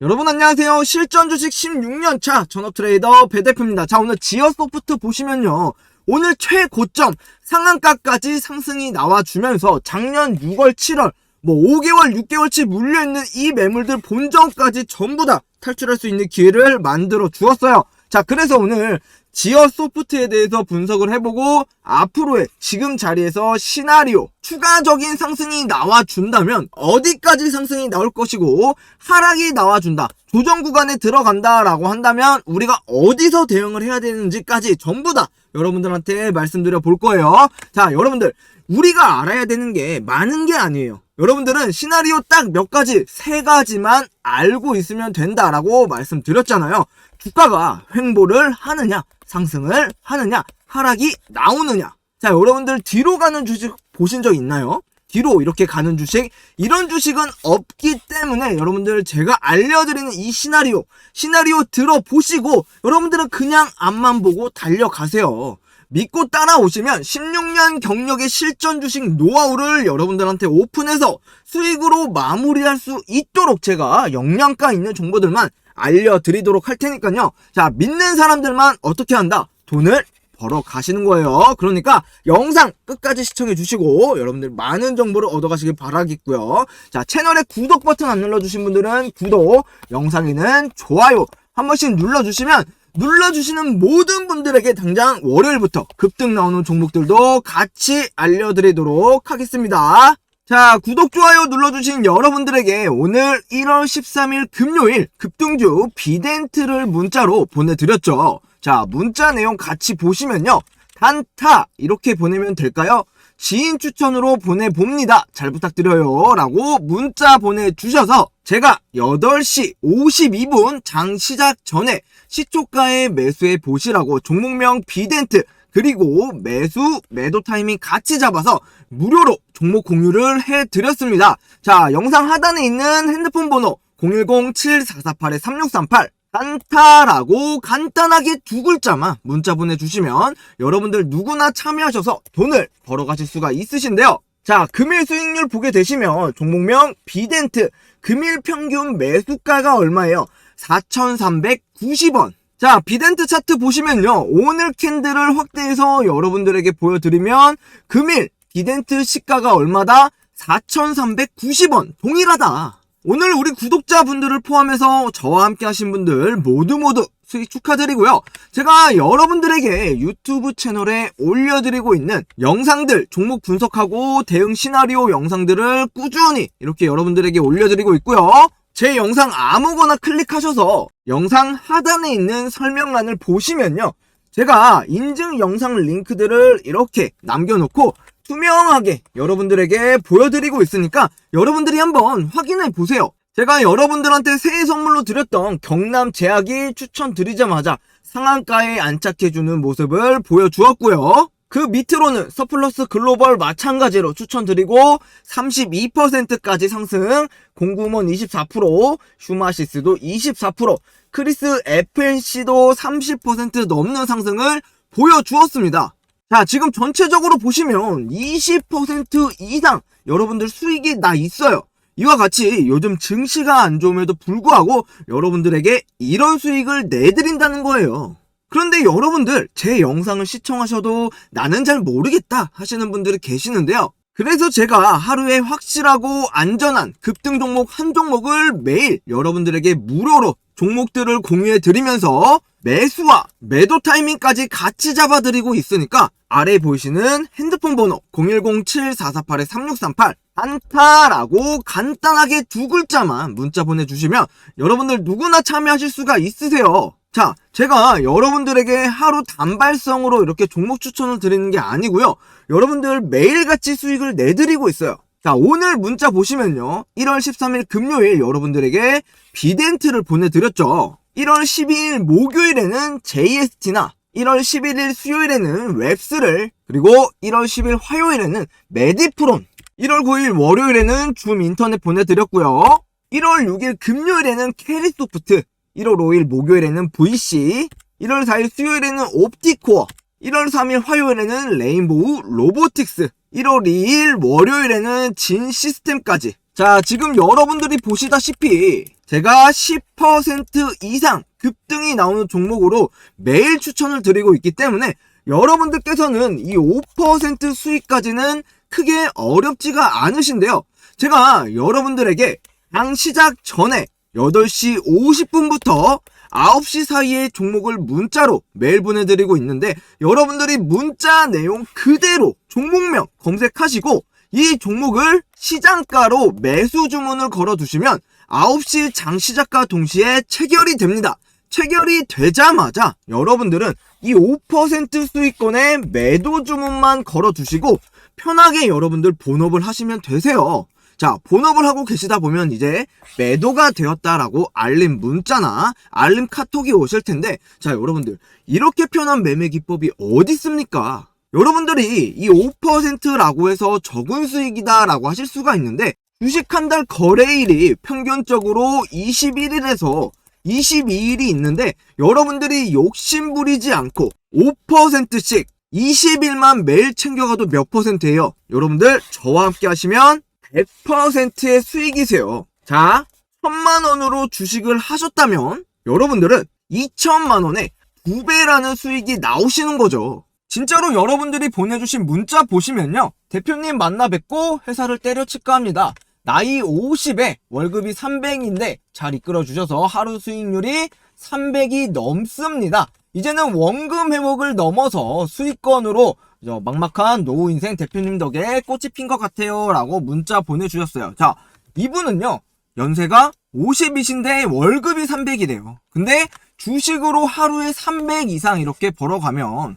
여러분 안녕하세요. 실전 주식 16년 차 전업 트레이더 배 대표입니다. 자, 오늘 지어 소프트 보시면요. 오늘 최고점 상한가까지 상승이 나와주면서 작년 6월, 7월, 뭐 5개월, 6개월치 물려있는 이 매물들 본전까지 전부 다 탈출할 수 있는 기회를 만들어 주었어요. 자, 그래서 오늘 지어 소프트에 대해서 분석을 해보고 앞으로의 지금 자리에서 시나리오 추가적인 상승이 나와준다면 어디까지 상승이 나올 것이고 하락이 나와준다 조정 구간에 들어간다라고 한다면 우리가 어디서 대응을 해야 되는지까지 전부 다 여러분들한테 말씀드려 볼 거예요. 자 여러분들 우리가 알아야 되는 게 많은 게 아니에요. 여러분들은 시나리오 딱 몇 가지 세 가지만 알고 있으면 된다라고 말씀드렸잖아요. 주가가 횡보를 하느냐 상승을 하느냐 하락이 나오느냐. 자 여러분들 뒤로 가는 주식 보신 적 있나요? 뒤로 이렇게 가는 주식. 이런 주식은 없기 때문에 여러분들 제가 알려드리는 이 시나리오 시나리오 들어보시고 여러분들은 그냥 앞만 보고 달려가세요. 믿고 따라오시면 16년 경력의 실전 주식 노하우를 여러분들한테 오픈해서 수익으로 마무리할 수 있도록 제가 역량가 있는 정보들만 알려드리도록 할 테니까요. 자, 믿는 사람들만 어떻게 한다? 돈을 벌어 가시는 거예요. 그러니까 영상 끝까지 시청해 주시고 여러분들 많은 정보를 얻어 가시길 바라겠고요. 자, 채널에 구독 버튼 안 눌러 주신 분들은 구독, 영상에는 좋아요 한 번씩 눌러 주시면 눌러주시는 모든 분들에게 당장 월요일부터 급등 나오는 종목들도 같이 알려드리도록 하겠습니다. 자, 구독, 좋아요 눌러주신 여러분들에게 오늘 1월 13일 금요일 급등주 비덴트를 문자로 보내드렸죠. 자, 문자 내용 같이 보시면요. 단타 이렇게 보내면 될까요? 지인 추천으로 보내봅니다. 잘 부탁드려요. 라고 문자 보내주셔서 제가 8시 52분 장 시작 전에 시초가에 매수해 보시라고 종목명 비덴트 그리고 매수 매도 타이밍 같이 잡아서 무료로 종목 공유를 해드렸습니다. 자 영상 하단에 있는 핸드폰 번호 010-7448-3638 단타라고 간단하게 두 글자만 문자 보내주시면 여러분들 누구나 참여하셔서 돈을 벌어가실 수가 있으신데요. 자, 금일 수익률 보게 되시면 종목명 비덴트 금일 평균 매수가가 얼마예요? 4,390원. 자, 비덴트 차트 보시면요. 오늘 캔들을 확대해서 여러분들에게 보여드리면 금일 비덴트 시가가 얼마다? 4,390원. 동일하다. 오늘 우리 구독자분들을 포함해서 저와 함께 하신 분들 모두 모두 수익 축하드리고요. 제가 여러분들에게 유튜브 채널에 올려드리고 있는 영상들, 종목 분석하고 대응 시나리오 영상들을 꾸준히 이렇게 여러분들에게 올려드리고 있고요. 제 영상 아무거나 클릭하셔서 영상 하단에 있는 설명란을 보시면요. 제가 인증 영상 링크들을 이렇게 남겨놓고 투명하게 여러분들에게 보여드리고 있으니까 여러분들이 한번 확인해 보세요. 제가 여러분들한테 새해 선물로 드렸던 경남 제약이 추천드리자마자 상한가에 안착해주는 모습을 보여주었고요. 그 밑으로는 서플러스 글로벌 마찬가지로 추천드리고 32%까지 상승, 공구먼 24%, 슈마시스도 24%, 크리스 FNC도 30% 넘는 상승을 보여주었습니다. 자, 지금 전체적으로 보시면 20% 이상 여러분들 수익이 나 있어요. 이와 같이 요즘 증시가 안 좋음에도 불구하고 여러분들에게 이런 수익을 내드린다는 거예요. 그런데 여러분들 제 영상을 시청하셔도 나는 잘 모르겠다 하시는 분들이 계시는데요. 그래서 제가 하루에 확실하고 안전한 급등 종목 한 종목을 매일 여러분들에게 무료로 종목들을 공유해 드리면서 매수와 매도 타이밍까지 같이 잡아드리고 있으니까 아래 보이시는 핸드폰 번호 010-7448-3638 안타라고 간단하게 두 글자만 문자 보내주시면 여러분들 누구나 참여하실 수가 있으세요. 자, 제가 여러분들에게 하루 단발성으로 이렇게 종목 추천을 드리는 게 아니고요. 여러분들 매일같이 수익을 내드리고 있어요. 자, 오늘 문자 보시면요. 1월 13일 금요일 여러분들에게 비덴트를 보내드렸죠. 1월 12일 목요일에는 JST나 1월 11일 수요일에는 웹스를 그리고 1월 10일 화요일에는 메디프론 1월 9일 월요일에는 줌 인터넷 보내드렸고요. 1월 6일 금요일에는 캐리소프트 1월 5일 목요일에는 VC 1월 4일 수요일에는 옵티코어 1월 3일 화요일에는 레인보우 로보틱스 1월 2일 월요일에는 진 시스템까지 자 지금 여러분들이 보시다시피 제가 10% 이상 급등이 나오는 종목으로 매일 추천을 드리고 있기 때문에 여러분들께서는 이 5% 수익까지는 크게 어렵지가 않으신데요. 제가 여러분들에게 장 시작 전에 8시 50분부터 9시 사이에 종목을 문자로 매일 보내드리고 있는데 여러분들이 문자 내용 그대로 종목명 검색하시고 이 종목을 시장가로 매수 주문을 걸어두시면 9시 장 시작과 동시에 체결이 됩니다. 체결이 되자마자 여러분들은 이 5% 수익권에 매도 주문만 걸어두시고 편하게 여러분들 본업을 하시면 되세요. 자, 본업을 하고 계시다 보면 이제 매도가 되었다라고 알림 문자나 알림 카톡이 오실 텐데, 자, 여러분들, 이렇게 편한 매매 기법이 어디 있습니까? 여러분들이 이 5%라고 해서 적은 수익이다라고 하실 수가 있는데, 주식 한 달 거래일이 평균적으로 21일에서 22일이 있는데, 여러분들이 욕심 부리지 않고 5%씩 20일만 매일 챙겨가도 몇 퍼센트예요? 여러분들, 저와 함께 하시면 100%의 수익이세요. 자, 천만 원으로 주식을 하셨다면 여러분들은 2천만 원에 두 배라는 수익이 나오시는 거죠. 진짜로 여러분들이 보내주신 문자 보시면요. 대표님 만나 뵙고 회사를 때려칠까 합니다. 나이 50에 월급이 300인데 잘 이끌어 주셔서 하루 수익률이 300이 넘습니다. 이제는 원금 회복을 넘어서 수익권으로 저 막막한 노후 인생 대표님 덕에 꽃이 핀 것 같아요. 라고 문자 보내주셨어요. 자, 이분은요, 연세가 50이신데 월급이 300이래요. 근데 주식으로 하루에 300 이상 이렇게 벌어가면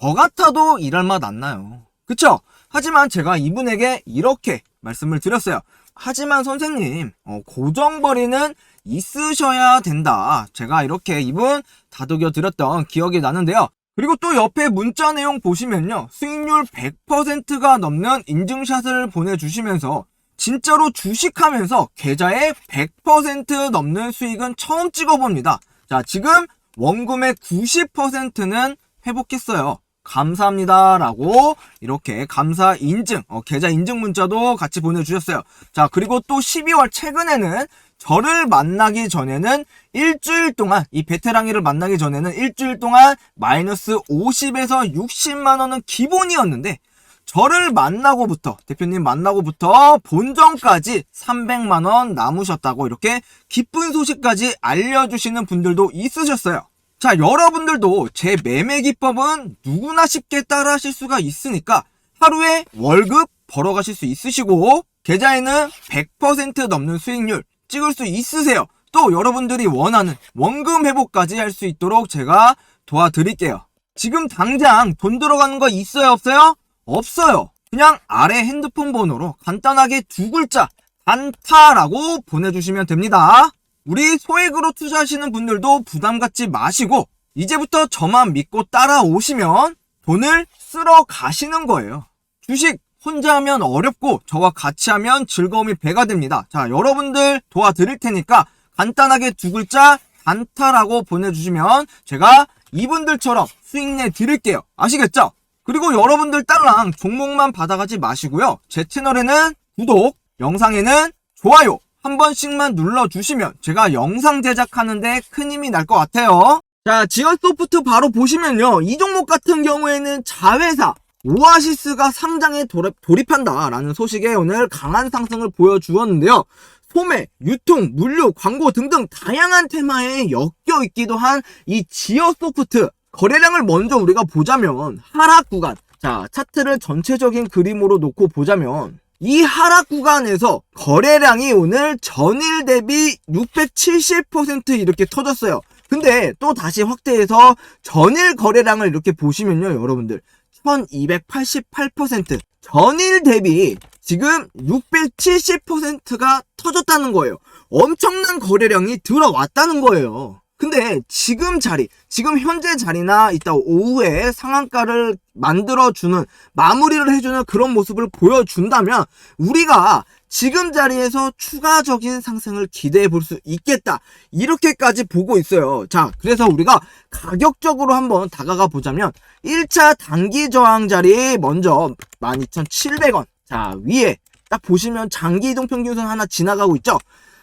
저 같아도 일할 맛 안 나요. 그쵸? 하지만 제가 이분에게 이렇게 말씀을 드렸어요. 하지만 선생님, 어, 고정벌이는 있으셔야 된다. 제가 이렇게 이분 다독여 드렸던 기억이 나는데요. 그리고 또 옆에 문자 내용 보시면요. 수익률 100%가 넘는 인증샷을 보내주시면서 진짜로 주식하면서 계좌에 100% 넘는 수익은 처음 찍어봅니다. 자, 지금 원금의 90%는 회복했어요. 감사합니다. 라고 이렇게 감사 인증, 어, 계좌 인증 문자도 같이 보내주셨어요. 자, 그리고 또 12월 최근에는 저를 만나기 전에는 일주일 동안, 이 베테랑이를 만나기 전에는 일주일 동안 마이너스 50에서 60만 원은 기본이었는데, 저를 만나고부터, 대표님 만나고부터 본전까지 300만 원 남으셨다고 이렇게 기쁜 소식까지 알려주시는 분들도 있으셨어요. 자, 여러분들도 제 매매 기법은 누구나 쉽게 따라 하실 수가 있으니까 하루에 월급 벌어가실 수 있으시고 계좌에는 100% 넘는 수익률 찍을 수 있으세요. 또 여러분들이 원하는 원금 회복까지 할 수 있도록 제가 도와드릴게요. 지금 당장 돈 들어가는 거 있어요, 없어요? 없어요. 그냥 아래 핸드폰 번호로 간단하게 두 글자 단타라고 보내주시면 됩니다. 우리 소액으로 투자하시는 분들도 부담 갖지 마시고 이제부터 저만 믿고 따라오시면 돈을 쓸어 가시는 거예요. 주식 혼자 하면 어렵고 저와 같이 하면 즐거움이 배가 됩니다. 자, 여러분들 도와드릴 테니까 간단하게 두 글자 단타라고 보내주시면 제가 이분들처럼 수익 내 드릴게요. 아시겠죠? 그리고 여러분들 딸랑 종목만 받아가지 마시고요. 제 채널에는 구독, 영상에는 좋아요 한 번씩만 눌러주시면 제가 영상 제작하는데 큰 힘이 날 것 같아요. 자, 지연 소프트 바로 보시면요. 이 종목 같은 경우에는 자회사 오아시스가 상장에 돌입, 한다 라는 소식에 오늘 강한 상승을 보여주었는데요. 소매, 유통, 물류, 광고 등등 다양한 테마에 엮여 있기도 한 이 지어 소프트 거래량을 먼저 우리가 보자면 하락 구간 자 차트를 전체적인 그림으로 놓고 보자면 이 하락 구간에서 거래량이 오늘 전일 대비 670% 이렇게 터졌어요. 근데 또 다시 확대해서 전일 거래량을 이렇게 보시면요, 여러분들. 1288% 전일 대비 지금 670%가 터졌다는 거예요. 엄청난 거래량이 들어왔다는 거예요. 근데 지금 자리, 지금 현재 자리나 이따 오후에 상한가를 만들어주는, 마무리를 해주는 그런 모습을 보여준다면 우리가 지금 자리에서 추가적인 상승을 기대해 볼 수 있겠다. 이렇게까지 보고 있어요. 자, 그래서 우리가 가격적으로 한번 다가가 보자면 1차 단기 저항 자리 먼저 12,700원. 자, 위에 딱 보시면 장기 이동 평균선 하나 지나가고 있죠.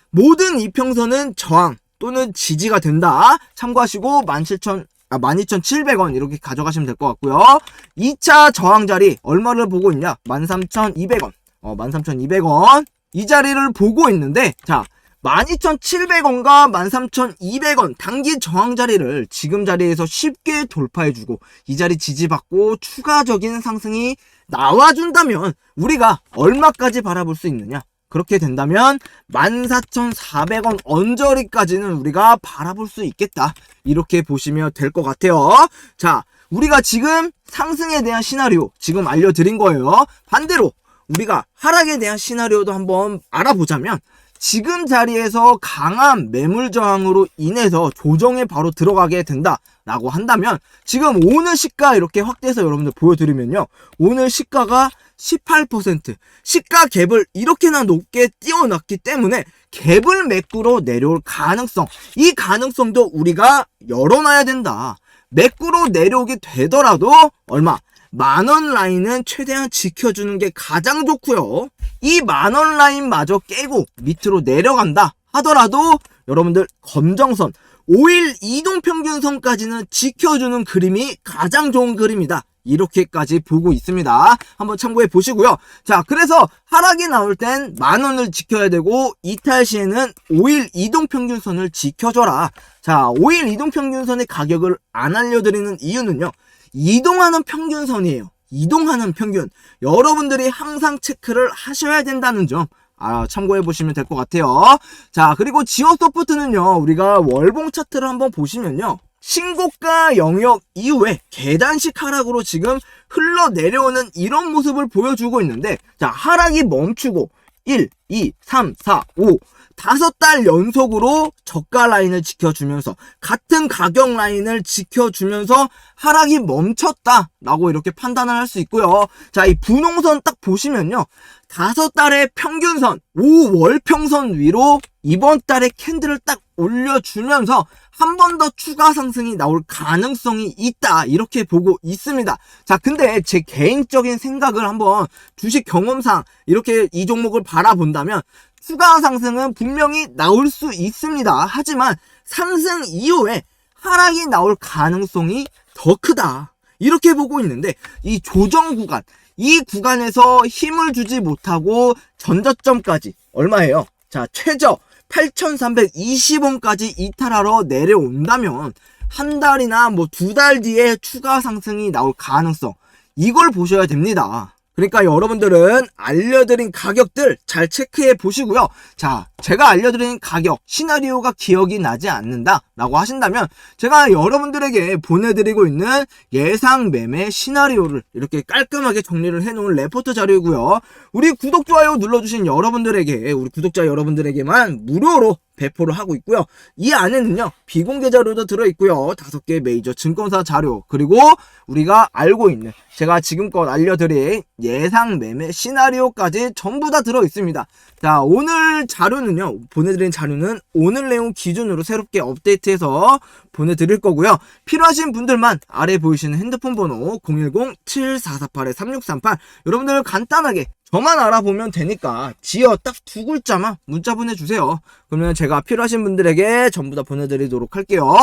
모든 이평선은 저항 또는 지지가 된다. 참고하시고 17,000 아, 12,700원 이렇게 가져가시면 될 것 같고요. 2차 저항 자리 얼마를 보고 있냐? 13,200원. 어, 13,200원. 이 자리를 보고 있는데 자, 12,700원과 13,200원 단기 저항 자리를 지금 자리에서 쉽게 돌파해주고 이 자리 지지받고 추가적인 상승이 나와준다면 우리가 얼마까지 바라볼 수 있느냐? 그렇게 된다면 14,400원 언저리까지는 우리가 바라볼 수 있겠다. 이렇게 보시면 될 것 같아요. 자, 우리가 지금 상승에 대한 시나리오 지금 알려드린 거예요. 반대로 우리가 하락에 대한 시나리오도 한번 알아보자면 지금 자리에서 강한 매물 저항으로 인해서 조정에 바로 들어가게 된다라고 한다면 지금 오늘 시가 이렇게 확대해서 여러분들 보여드리면요. 오늘 시가가 18% 시가 갭을 이렇게나 높게 띄워놨기 때문에 갭을 매꾸로 내려올 가능성 이 가능성도 우리가 열어놔야 된다. 매꾸로 내려오게 되더라도 얼마? 만원 라인은 최대한 지켜주는 게 가장 좋고요. 이 만원 라인 마저 깨고 밑으로 내려간다 하더라도 여러분들 검정선 5일 이동평균선까지는 지켜주는 그림이 가장 좋은 그림이다. 이렇게까지 보고 있습니다. 한번 참고해 보시고요. 자, 그래서 하락이 나올 땐 만원을 지켜야 되고 이탈 시에는 5일 이동평균선을 지켜줘라. 자, 5일 이동평균선의 가격을 안 알려드리는 이유는요. 이동하는 평균선이에요. 이동하는 평균. 여러분들이 항상 체크를 하셔야 된다는 점. 아, 참고해 보시면 될 것 같아요. 자, 그리고 지오 소프트는요, 우리가 월봉 차트를 한번 보시면요. 신고가 영역 이후에 계단식 하락으로 지금 흘러내려오는 이런 모습을 보여주고 있는데, 자, 하락이 멈추고 1, 2, 3, 4, 5, 다섯 달 연속으로 저가 라인을 지켜주면서 같은 가격 라인을 지켜주면서 하락이 멈췄다라고 이렇게 판단을 할 수 있고요. 자, 이 분홍선 딱 보시면요. 다섯 달의 평균선, 5월 평선 위로 이번 달에 캔들을 딱 올려주면서 한 번 더 추가 상승이 나올 가능성이 있다. 이렇게 보고 있습니다. 자, 근데 제 개인적인 생각을 한번 주식 경험상 이렇게 이 종목을 바라본다 면 추가 상승은 분명히 나올 수 있습니다. 하지만 상승 이후에 하락이 나올 가능성이 더 크다. 이렇게 보고 있는데 이 조정 구간, 이 구간에서 힘을 주지 못하고 전저점까지 얼마예요? 자, 최저 8,320원까지 이탈하러 내려온다면 한 달이나 뭐 두 달 뒤에 추가 상승이 나올 가능성 이걸 보셔야 됩니다. 그러니까 여러분들은 알려드린 가격들 잘 체크해 보시고요. 자, 제가 알려드린 가격, 시나리오가 기억이 나지 않는다 라고 하신다면 제가 여러분들에게 보내드리고 있는 예상 매매 시나리오를 이렇게 깔끔하게 정리를 해놓은 레포트 자료이고요. 우리 구독, 좋아요 눌러주신 여러분들에게, 우리 구독자 여러분들에게만 무료로 배포를 하고 있고요. 이 안에는요, 비공개 자료도 들어있고요. 다섯 개 메이저 증권사 자료, 그리고 우리가 알고 있는, 제가 지금껏 알려드린 예상 매매 시나리오까지 전부 다 들어있습니다. 자, 오늘 자료는요, 보내드린 자료는 오늘 내용 기준으로 새롭게 업데이트해서 보내드릴 거고요. 필요하신 분들만 아래 보이시는 핸드폰 번호 010-7448-3638 여러분들 간단하게 저만 알아보면 되니까 지어 딱 두 글자만 문자 보내주세요. 그러면 제가 필요하신 분들에게 전부 다 보내드리도록 할게요.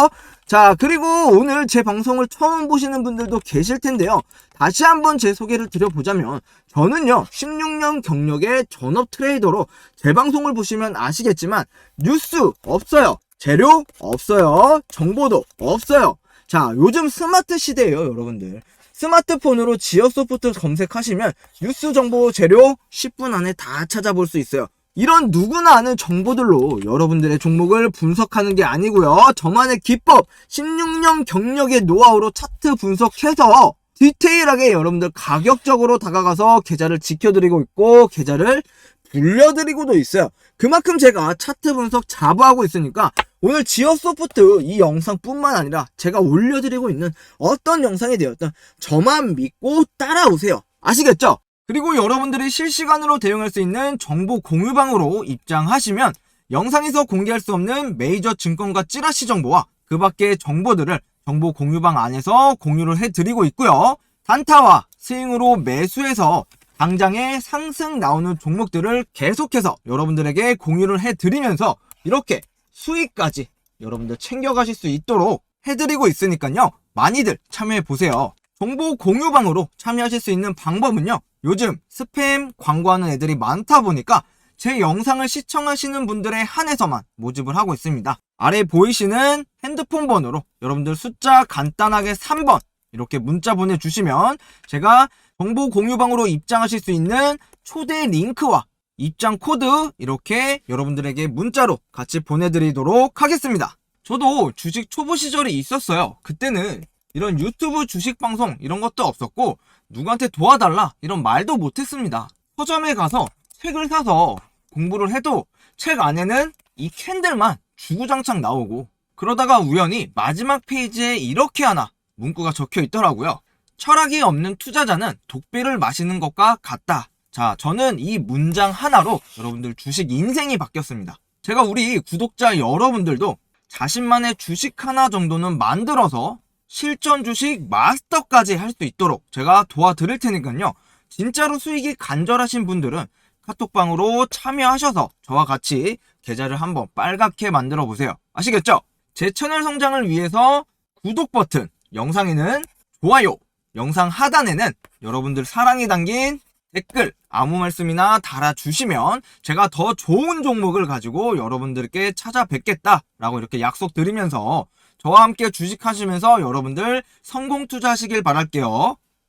자, 그리고 오늘 제 방송을 처음 보시는 분들도 계실 텐데요. 다시 한번 제 소개를 드려보자면 저는요 16년 경력의 전업 트레이더로 제 방송을 보시면 아시겠지만 뉴스 없어요. 재료 없어요. 정보도 없어요. 자, 요즘 스마트 시대예요, 여러분들. 스마트폰으로 지어 소프트 검색하시면 뉴스 정보 재료 10분 안에 다 찾아볼 수 있어요. 이런 누구나 아는 정보들로 여러분들의 종목을 분석하는 게 아니고요. 저만의 기법, 16년 경력의 노하우로 차트 분석해서 디테일하게 여러분들 가격적으로 다가가서 계좌를 지켜드리고 있고 계좌를 불려드리고도 있어요. 그만큼 제가 차트 분석 자부하고 있으니까 오늘 지어 소프트 이 영상뿐만 아니라 제가 올려드리고 있는 어떤 영상이 되었든 저만 믿고 따라오세요. 아시겠죠? 그리고 여러분들이 실시간으로 대응할 수 있는 정보 공유방으로 입장하시면 영상에서 공개할 수 없는 메이저 증권가 찌라시 정보와 그 밖의 정보들을 정보 공유방 안에서 공유를 해드리고 있고요. 단타와 스윙으로 매수해서 당장에 상승 나오는 종목들을 계속해서 여러분들에게 공유를 해드리면서 이렇게 수익까지 여러분들 챙겨가실 수 있도록 해드리고 있으니까요. 많이들 참여해보세요. 정보 공유방으로 참여하실 수 있는 방법은요. 요즘 스팸 광고하는 애들이 많다 보니까 제 영상을 시청하시는 분들에 한해서만 모집을 하고 있습니다. 아래 보이시는 핸드폰 번호로 여러분들 숫자 간단하게 3번 이렇게 문자 보내주시면 제가 정보 공유방으로 입장하실 수 있는 초대 링크와 입장 코드 이렇게 여러분들에게 문자로 같이 보내드리도록 하겠습니다. 저도 주식 초보 시절이 있었어요. 그때는 이런 유튜브 주식 방송 이런 것도 없었고 누구한테 도와달라 이런 말도 못했습니다. 서점에 가서 책을 사서 공부를 해도 책 안에는 이 캔들만 주구장창 나오고 그러다가 우연히 마지막 페이지에 이렇게 하나 문구가 적혀 있더라고요. 철학이 없는 투자자는 독비를 마시는 것과 같다. 자, 저는 이 문장 하나로 여러분들 주식 인생이 바뀌었습니다. 제가 우리 구독자 여러분들도 자신만의 주식 하나 정도는 만들어서 실전 주식 마스터까지 할 수 있도록 제가 도와드릴 테니까요. 진짜로 수익이 간절하신 분들은 카톡방으로 참여하셔서 저와 같이 계좌를 한번 빨갛게 만들어 보세요. 아시겠죠? 제 채널 성장을 위해서 구독 버튼, 영상에는 좋아요, 영상 하단에는 여러분들 사랑이 담긴 댓글 아무 말씀이나 달아주시면 제가 더 좋은 종목을 가지고 여러분들께 찾아뵙겠다라고 이렇게 약속드리면서 저와 함께 주식하시면서 여러분들 성공 투자하시길 바랄게요.